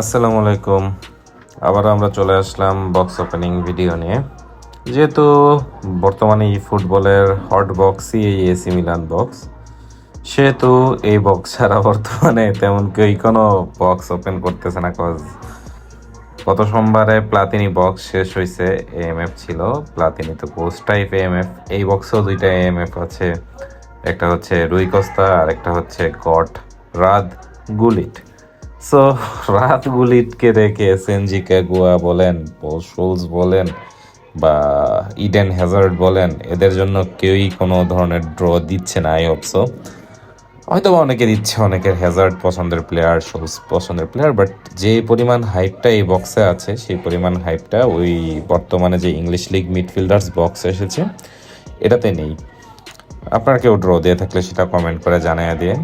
আসসালামু আলাইকুম। আবার আমরা চলে আসলাম বক্স ওপেনিং ভিডিও নিয়ে। যেহেতু বর্তমানে এই ফুটবলের হট বক্সই এই এসি মিলান বক্স সেহেতু এই বক্স ছাড়া বর্তমানে তেমন কেউই কোনো বক্স ওপেন করতেছে না কজ গত সোমবারে প্লাতিনি বক্স শেষ হয়েছে এএমএফ ছিল। প্লাতিনি তো পোস্ট টাইপ এএমএফ এই বক্সেও দুইটা এএমএফ আছে। একটা হচ্ছে রুই কস্তা আর একটা হচ্ছে গট রাত গুলিট। সো রাত গুলিটকে রেখে সেনজি ক্যাগুয়া বলেন, পল বলেন বা ইডেন হ্যাজার্ড বলেন, এদের জন্য কেউই কোনো ধরনের ড্র দিচ্ছে না, আই হোপসো হয়তো বা অনেকে দিচ্ছে অনেকের হ্যাজার্ড পছন্দের প্লেয়ার, শোলস পছন্দের প্লেয়ার, বাট যে পরিমাণ হাইপটা এই বক্সে আছে, সেই পরিমাণ হাইপটা ওই বর্তমানে যে ইংলিশ লিগ মিডফিল্ডার্স বক্স এসেছে, এটাতে নেই। আপনার কেউ ড্র দিয়ে থাকলে সেটা কমেন্ট করে জানিয়ে দিন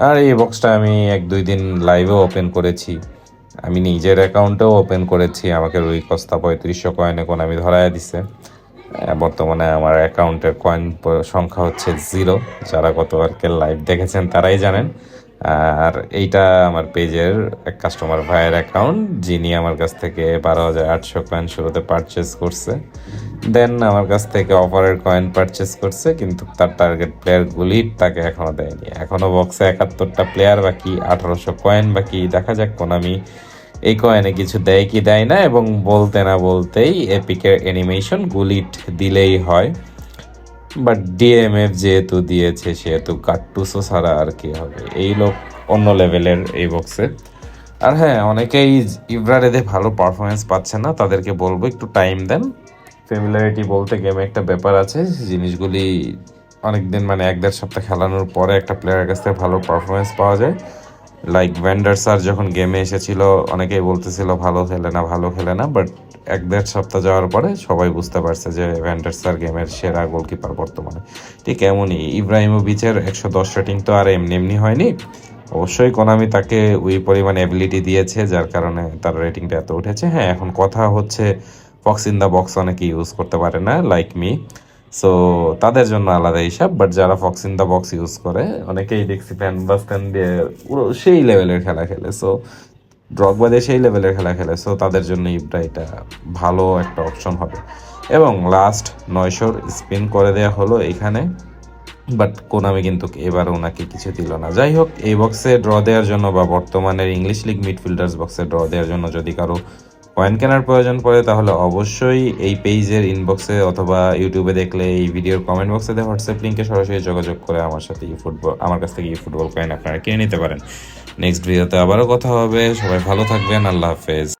আর এই বক্সটা আমি এক, দুই দিন লাইভেও ওপেন করেছি। আমি নিজের অ্যাকাউন্টেও ওপেন করেছি। আমাকে রুই কস্তা পঁয়ত্রিশশো কয়েন এখন আমি ধরায় দিছে। বর্তমানে আমার অ্যাকাউন্টের কয়েন সংখ্যা হচ্ছে জিরো যারা গতকালকে লাইভ দেখেছেন তারাই জানেন। আর এইটা আমার পেজের এক কাস্টমার ভাইয়ের অ্যাকাউন্ট যিনি আমার কাছ থেকে বারো হাজার আটশো কয়েন শুরুতে পারচেস করছে। দেন আমার কাছ থেকে অফারের কয়েন পারচেস করছে, কিন্তু তার টার্গেট প্লেয়ারগুলি তাকে এখনও দেয়নি। এখনও বক্সে একাত্তরটা প্লেয়ার বাকি আঠারোশো কয়েন বাকি। দেখা যাক কোন আমি এই কয়েনে কিছু দেয় কি দেয় না, এবং বলতে না বলতেই এপিকের অ্যানিমেশন গুলিট দিলেই হয়। বাট ডিএমএফ যেহেতু দিয়েছে, সেহেতু কাট্টুসও ছাড়া আর কি হবে। এই লোক অন্য লেভেলের এই বক্সে। আর হ্যাঁ অনেকেই ইব্রারেদে ভালো পারফরমেন্স পাচ্ছে না, তাদেরকে বলব একটু টাইম দেন। ফ্যামিলিয়ারিটি বলতে গেমে একটা ব্যাপার আছে জিনিসগুলি অনেকদিন মানে এক দেড় সপ্তাহ খেলানোর পরে একটা প্লেয়ারের কাছ থেকে ভালো পারফরমেন্স পাওয়া যায়। লাইক ভ্যান্ডার স্যার যখন গেমে এসেছিল, অনেকেই বলতেছিল ভালো খেলে না, ভালো খেলে না বাট এক দেড় সপ্তাহ যাওয়ার পরে সবাই বুঝতে পারছে যে ভ্যান্ডার স্যার গেমের সেরা গোলকিপার বর্তমানে। ঠিক এমনই ইব্রাহিমোভিচের একশো দশ রেটিং তো আর এমনি এমনি হয়নি। অবশ্যই কোনামি তাকে ওই পরিমাণ অ্যাবিলিটি দিয়েছে, যার কারণে তার রেটিংটা এত উঠেছে। হ্যাঁ এখন কথা হচ্ছে ফক্স ইন দ্য বক্স অনেকে ইউজ করতে পারে না লাইক মি সো তাদের জন্য আলাদা হিসাব বাট যারা fox in the box use করে, অনেকেই দেখছি ফ্যান বাস্তান দিয়ে পুরো সেই লেভেলের খেলা খেলে। সো ড্রগ বাদে সেই লেভেলের খেলা খেলে সো তাদের জন্য ইবরা এটা ভালো একটা অপশন হবে। এবং লাস্ট নয়শোর স্পিন করে দেওয়া হলো এখানে বাট কোনামি কিন্তু এবার ওনাকে কিছু দিল না। যাই হোক, এই বক্সে ড্র দেওয়ার জন্য বা বর্তমানের ইংলিশ লিগ মিডফিল্ডার্স বক্সে ড্র দেওয়ার জন্য যদি কারও কয়েন কেনার প্রয়োজন পড়ে, তাহলে অবশ্যই এই পেজের ইনবক্সে অথবা ইউটিউবে দেখলে এই ভিডিওর কমেন্ট বক্সে হোয়াটসঅ্যাপ লিঙ্কে সরাসরি যোগাযোগ করে আমার সাথে ই ফুটবল আমার কাছ থেকে ই ফুটবল কয়েন আপনারা কিনে নিতে পারেন। নেক্সট ভিডিওতে আবারও কথা হবে। সবাই ভালো থাকবেন। আল্লাহ হাফেজ।